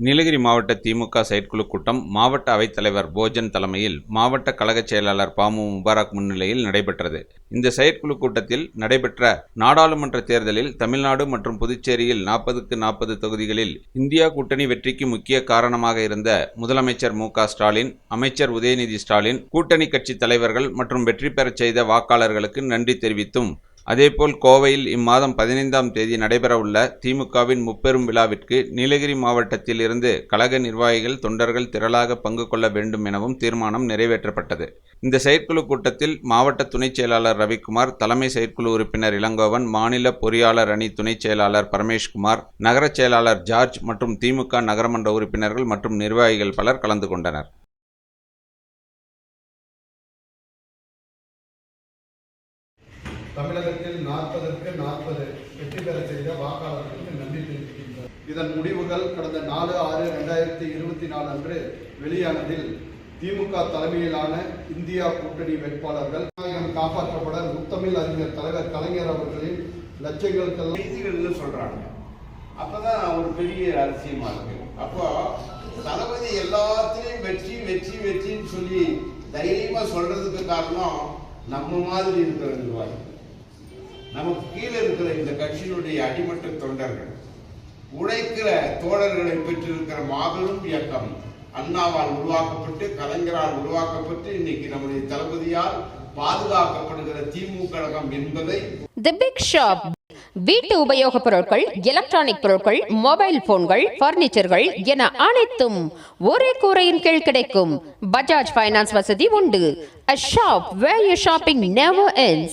நீலகிரி மாவட்ட திமுக செயற்குழு கூட்டம் மாவட்ட அவைத்தலைவர் போஜன் தலைமையில் மாவட்ட கழகச் செயலாளர் பாமு முபாரக் முன்னிலையில் நடைபெற்றது. இந்த செயற்குழு கூட்டத்தில் நடைபெற்ற நாடாளுமன்ற தேர்தலில் தமிழ்நாடு மற்றும் புதுச்சேரியில் நாற்பதுக்கு நாற்பது தொகுதிகளில் இந்தியா கூட்டணி வெற்றிக்கு முக்கிய காரணமாக இருந்த முதலமைச்சர் மு க ஸ்டாலின் அமைச்சர் உதயநிதி ஸ்டாலின் கூட்டணி கட்சி தலைவர்கள் மற்றும் வெற்றி பெறச் செய்த வாக்காளர்களுக்கு நன்றி தெரிவித்தும் அதேபோல் கோவையில் இம்மாதம் பதினைந்தாம் தேதி நடைபெறவுள்ள திமுகவின் முப்பெரும் விழாவிற்கு நீலகிரி மாவட்டத்தில் இருந்து கழக நிர்வாகிகள் தொண்டர்கள் திரளாக பங்கு கொள்ள வேண்டும் எனவும் தீர்மானம் நிறைவேற்றப்பட்டது. இந்த செயற்குழு கூட்டத்தில் மாவட்ட துணைச் செயலாளர் ரவிக்குமார் தலைமை செயற்குழு உறுப்பினர் இளங்கோவன் மாநில பொறியாளர் அணி துணைச் செயலாளர் பரமேஷ்குமார் நகரச் செயலாளர் ஜார்ஜ் மற்றும் திமுக நகரமன்ற உறுப்பினர்கள் மற்றும் நிர்வாகிகள் பலர் கலந்து கொண்டனர். தமிழகத்தில் நாற்பதற்கு நாற்பது வெற்றி பெற செய்த வாக்காளர்களுக்கு நன்றி தெரிவிக்கின்றனர் இதன் முடிவுகள் கடந்த நாலு ஆறு ரெண்டாயிரத்தி இருபத்தி நாலு அன்று வெளியானதில் திமுக தலைமையிலான இந்தியா கூட்டணி வேட்பாளர்கள் காப்பாற்றப்பட முத்தமிழ் அறிஞர் தலைவர் கலைஞர் அவர்களின் லட்சங்களுக்கெல்லாம் செய்திகள்னு சொல்றாங்க? அப்பதான் ஒரு பெரிய ரகசியமா இருக்கு அப்போ தளபதி எல்லாத்திலையும் வெற்றி வெற்றி வெற்றின்னு சொல்லி தைரியமா சொல்றதுக்கு காரணம் நம்ம மாதிரி இருக்கிற நமக்கு கீழே இருக்கிற இந்த கட்சியினுடைய அடிமட்ட தொண்டர்கள் உழைக்கிற தோழர்களை பெற்றிருக்கிற மாபெரும் இயக்கம் அண்ணாவால் உருவாக்கப்பட்டு கலைஞரால் உருவாக்கப்பட்டு இன்னைக்கு நம்முடைய தளபதியால் பாதுகாக்கப்படுகிற திமுக கழகம் என்பதை தி பிக் ஷாப் வீட்டு உபயோகப் பொருட்கள் எலக்ட்ரானிக் பொருட்கள் மொபைல் போன்கள் பர்னிச்சர்கள் என அனைத்தும் ஒரே கூரையின் கீழ் கிடைக்கும். பஜாஜ் ஃபைனான்ஸ் வசதி உண்டு. A shop where your shopping never ends.